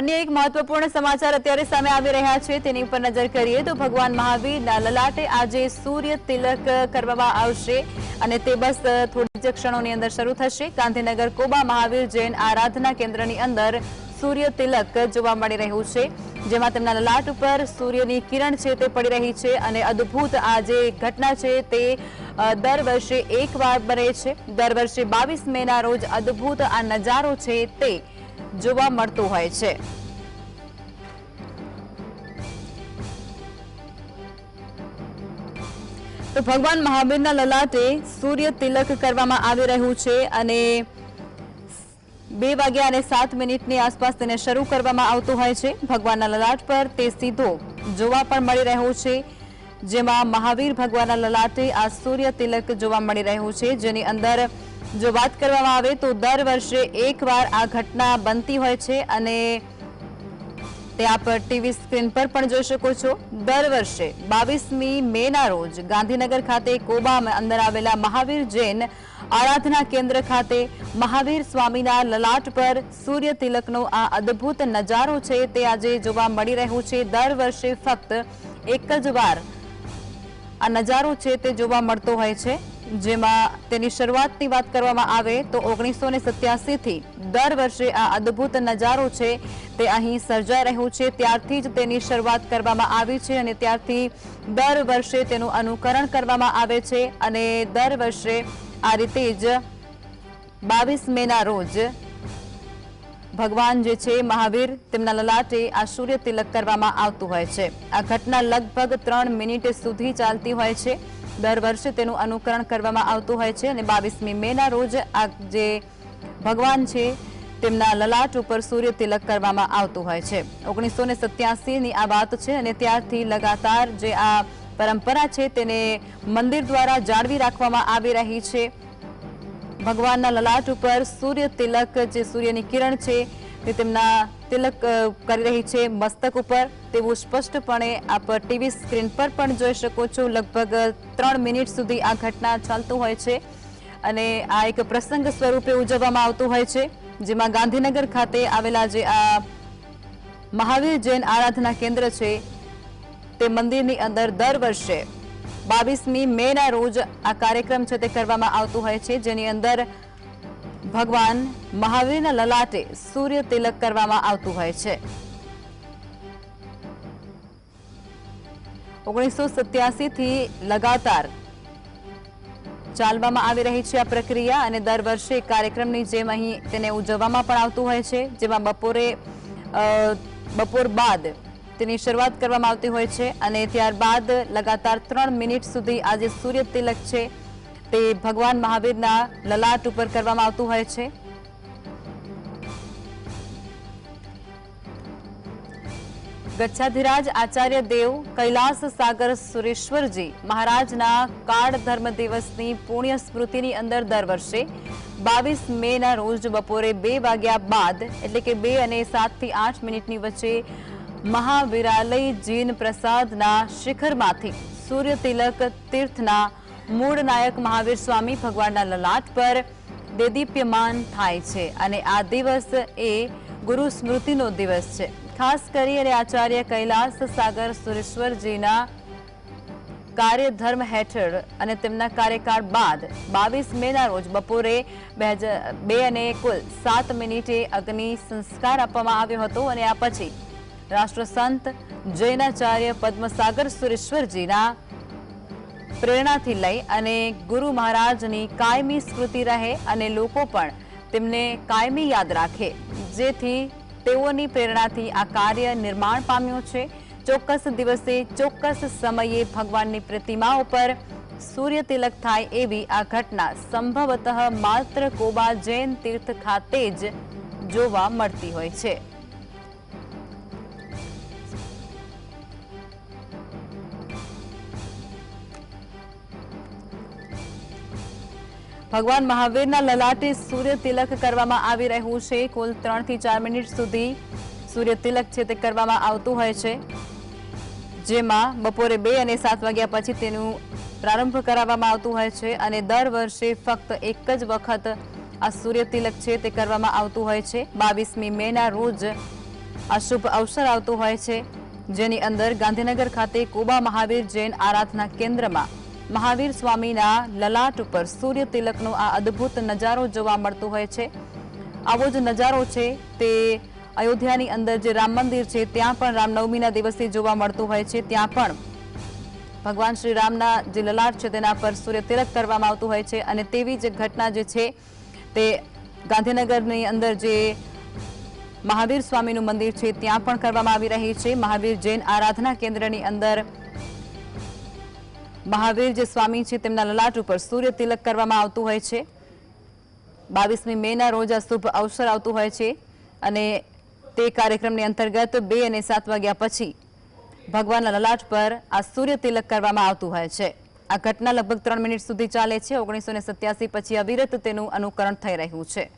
અન્ય એક મહત્વપૂર્ણ સમાચાર અત્યારે સામે આવી રહ્યા છે, તેની ઉપર નજર કરીએ તો ભગવાન મહાવીરના લલાટે આજે સૂર્ય તિલક કરવામાં આવશે અને તે બસ થોડી જ ક્ષણોની અંદર શરૂ થશે. ગાંધીનગર કોબા મહાવીર જૈન આરાધના કેન્દ્રની અંદર સૂર્ય તિલક જોવા મળી રહ્યું છે, જેમાં તેમના લલાટ ઉપર સૂર્યની કિરણ છે તે પડી રહી છે અને અદ્ભુત આ જે ઘટના છે તે દર વર્ષે એક વાર બને છે. દર વર્ષે બાવીસ મેના રોજ અદ્ભુત આ નજારો છે તે જોવા મળતું હોય છે. તો ભગવાન મહાવીરના લલાટે સૂર્ય તિલક કરવામાં આવી રહ્યું છે અને બે વાગ્યા અને સાત મિનિટની આસપાસ તેને શરૂ કરવામાં આવતું હોય છે. ભગવાનના લલાટ પર તે સીધો જોવા પણ મળી રહ્યો છે. જેમાં મહાવીર ભગવાનના લલાટે આ સૂર્ય તિલક જોવા મળી રહ્યું છે. જેની અંદર જો વાત કરવામાં આવે તો દર વર્ષે એકવાર આ ઘટના બનતી હોય છે અને તે આપ ટીવી સ્ક્રીન પર પણ જોઈ શકો છો. દર વર્ષે બાવીસમી મેના રોજ ગાંધીનગર ખાતે કોબામાં અંદર આવેલા મહાવીર જૈન આરાધના કેન્દ્ર ખાતે મહાવીર સ્વામીના લલાટ પર સૂર્ય તિલકનો આ અદ્ભુત નજારો છે તે આજે જોવા મળી રહ્યું છે. દર વર્ષે ફક્ત એક જ વાર આ નજારો છે તે જોવા મળતો હોય છે. જેમાં તેની શરૂઆતની વાત કરવામાં આવે તો ઓગણીસો ને થી દર વર્ષે આ અદ્ભુત નજારો છે તે અહીં સર્જાઈ રહ્યું છે. ત્યારથી જ તેની શરૂઆત કરવામાં આવી છે અને ત્યારથી દર વર્ષે તેનું અનુકરણ કરવામાં આવે છે અને દર વર્ષે આ રીતે જ બાવીસ મેના રોજ ભગવાન જે છે મહાવીર તેમના લલાટે આ સૂર્ય તિલક કરવામાં આવતું હોય છે. આ ઘટના લગભગ ત્રણ મિનિટ સુધી ચાલતી હોય છે. દર વર્ષે તેનું અનુકરણ કરવામાં આવતું હોય છે અને બાવીસમી મેના રોજ આ જે ભગવાન છે, તેમના લલાટ ઉપર સૂર્ય તિલક કરવામાં આવતું હોય છે. ઓગણીસો ને સત્યાસીની આ વાત છે અને ત્યારથી લગાતાર જે આ પરંપરા છે તેને મંદિર દ્વારા જાળવી રાખવામાં આવી રહી છે. ભગવાનના લલાટ ઉપર સૂર્ય તિલક જે સૂર્યની કિરણ છે તે તેમના તિલક કરી રહી છે મસ્તક ઉપર. તેવું સ્પષ્ટપણે આપ ટીવી સ્ક્રીન પર પણ જોઈ શકો છો. લગભગ ત્રણ મિનિટ સુધી આ ઘટના ચાલતું હોય છે અને આ એક પ્રસંગ સ્વરૂપે ઉજવવામાં આવતું હોય છે, જેમાં ગાંધીનગર ખાતે આવેલા જે આ મહાવીર જૈન આરાધના કેન્દ્ર છે, તે મંદિરની અંદર દર વર્ષે બાવીસમી મેના રોજ આ કાર્યક્રમ છે તે કરવામાં આવતું હોય છે. જેની અંદર ભગવાન મહાવીરના લલાટે સૂર્ય તિલક કરવામાં આવતું હોય છે. ઓગણીસો થી લગાતાર ચાલવામાં આવી રહી છે આ પ્રક્રિયા અને દર વર્ષે કાર્યક્રમની જેમ અહીં તેને ઉજવવામાં પણ આવતું હોય છે, જેમાં બપોરે બપોર બાદ તેની શરૂઆત કરવામાં આવતી હોય છે અને ત્યારબાદ લગાતાર ત્રણ મિનિટ સુધી આજે સૂર્ય તિલક છે તે ભગવાન મહાવીરના લલાટ ઉપર કરવામાં આવતું હોય છે. ગચ્છાધિરાજ આચાર્ય દેવ કૈલાસ સાગર સુરેશ્વરજી મહારાજના કાળ ધર્મ દિવસની પુણ્ય સ્મૃતિની અંદર દર વર્ષે બાવીસ મેના રોજ બપોરે બે વાગ્યા બાદ એટલે કે બે અને સાતથી આઠ મિનિટની વચ્ચે મહાવિરાલય જીન પ્રસાદના શિખરમાંથી સૂર્ય તિલક તીર્થના મૂળ નાયક મહાવીર સ્વામી ભગવાનના લલાટ પર દેદીપ્યમાન થાય છે અને આ દિવસ એ ગુરુ સ્મૃતિનો દિવસ છે. ખાસ કરી અને આચાર્ય કૈલાસ સાગર સુરેશ્વરજીના કાર્યધર્મ હેઠળ અને તેમના કાર્યકાળ બાદ બાવીસ મેના રોજ બપોરે બે બે અને કુલ સાત મિનિટે અગ્નિ સંસ્કાર આપવામાં આવ્યો હતો અને આ પછી રાષ્ટ્રસંત જૈનાચાર્ય પદ્મસાગર સુરેશ્વરજીના પ્રેરણાથી લઈ અને ગુરુ મહારાજની કાયમી સ્મૃતિ રહે અને લોકો પણ તેમને કાયમી યાદ રાખે. જેથી તેઓની પ્રેરણાથી આ કાર્ય નિર્માણ પામ્યું છે. ચોક્કસ દિવસે ચોક્કસ સમયે ભગવાનની પ્રતિમાઓ પર સૂર્ય તિલક થાય એવી આ ઘટના સંભવતઃ માત્ર કોબા જૈન તીર્થ ખાતે જ જોવા મળતી હોય છે. ભગવાન મહાવીરના લલાટે સૂર્ય તિલક કરવામાં આવી રહ્યું છે. કુલ ત્રણથી ચાર મિનિટ સુધી સૂર્ય તિલક છે તે કરવામાં આવતું હોય છે. જેમાં બપોરે બે અને સાત વાગ્યા પછી તેનું પ્રારંભ કરાવવામાં આવતું હોય છે અને દર વર્ષે ફક્ત એક જ વખત આ સૂર્ય તિલક છે તે કરવામાં આવતું હોય છે. બાવીસમી મેના રોજ આ શુભ અવસર આવતું હોય છે. જેની અંદર ગાંધીનગર ખાતે કોબા મહાવીર જૈન આરાધના કેન્દ્રમાં મહાવીર સ્વામીના લલાટ ઉપર સૂર્ય તિલકનો આ અદ્ભુત નજારો જોવા મળતો હોય છે. આવો જ નજારો છે તે અયોધ્યાની અંદર જે રામ મંદિર છે, ત્યાં પણ રામનવમીના દિવસે જોવા મળતું હોય છે. ત્યાં પણ ભગવાન શ્રી રામના જે લલાટ છે, તેના પર સૂર્ય તિલક કરવામાં આવતું હોય છે અને તેવી જ ઘટના જે છે તે ગાંધીનગરની અંદર જે મહાવીર સ્વામીનું મંદિર છે, ત્યાં પણ કરવામાં આવી રહી છે. મહાવીર જૈન આરાધના કેન્દ્રની અંદર મહાવીર જે સ્વામી છે, તેમના લલાટ ઉપર સૂર્ય તિલક કરવામાં આવતું હોય છે. બાવીસમી મેના રોજ આ શુભ અવસર આવતું હોય છે અને તે કાર્યક્રમની અંતર્ગત બે અને સાત વાગ્યા પછી ભગવાનના લલાટ પર આ સૂર્ય તિલક કરવામાં આવતું હોય છે. આ ઘટના લગભગ ત્રણ મિનિટ સુધી ચાલે છે. ઓગણીસો પછી અવિરત તેનું અનુકરણ થઈ રહ્યું છે.